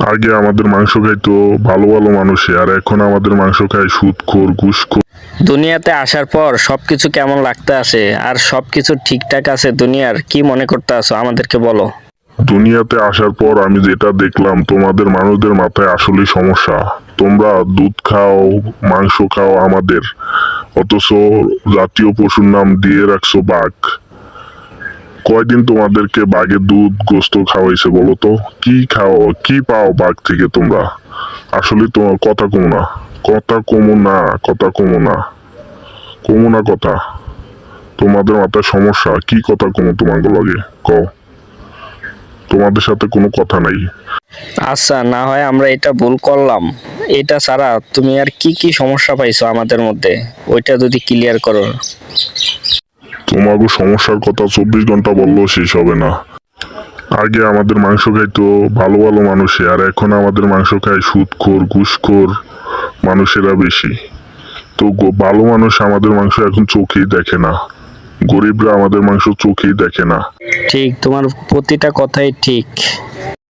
আগে আমাদের মাংস খাইতো ভালো ভালো মানুষে আর এখন আমাদের মাংস খায় সুদখোর ঘুষখোর দুনিয়াতে আসার পর সবকিছু কেমন লাগতে আছে আর সবকিছু ঠিকঠাক আছে দুনিয়ার কি মনে করতে আছো আমাদেরকে বলো। দুনিয়াতে আসার পর আমি যেটা দেখলাম তোমাদের মানুষদের মাথায় আসলেই সমস্যা। তোমরা দুধ খাও মাংস খাও আমাদের অথচ জাতীয় পশুর নাম দিয়ে রাখছো বাঘ। কয়দিন তোমাদেরকে বাঘের দুধ, গোস্ত খাওয়াইছে বলো তো? কি খাও, কি পাও বাঘ থেকে তোমরা? আসলে তোমার কথা কমো না। কথা কমো না, কথা কমো না। কমো না কথা। তোমাদের মাথায় সমস্যা, কি কথা কমো তোমার লাগে? কও। তোমাদের সাথে কোনো কথা নাই। আচ্ছা না হয় আমরা এটা ভুল করলাম। এটা ছাড়া তুমি আর কি কি সমস্যা পাইছো আমাদের মধ্যে? ওইটা যদি ক্লিয়ার করো। তোমাকে সমস্যার কথা চব্বিশ ঘণ্টা বললেও শেষ হবে না। আগে আমাদের মাংস খাইতো, ভালো ভালো মানুষে, আর এখন আমাদের মাংস খায় সুদখোর, ঘুষখোর মানুষেরা বেশি। তো ভালো মানুষ আমাদের মাংস এখন চোখেই দেখে না। গরিবরা আমাদের মাংস চোখেই দেখে না। ঠিক, তোমার প্রতিটা কথাই ঠিক।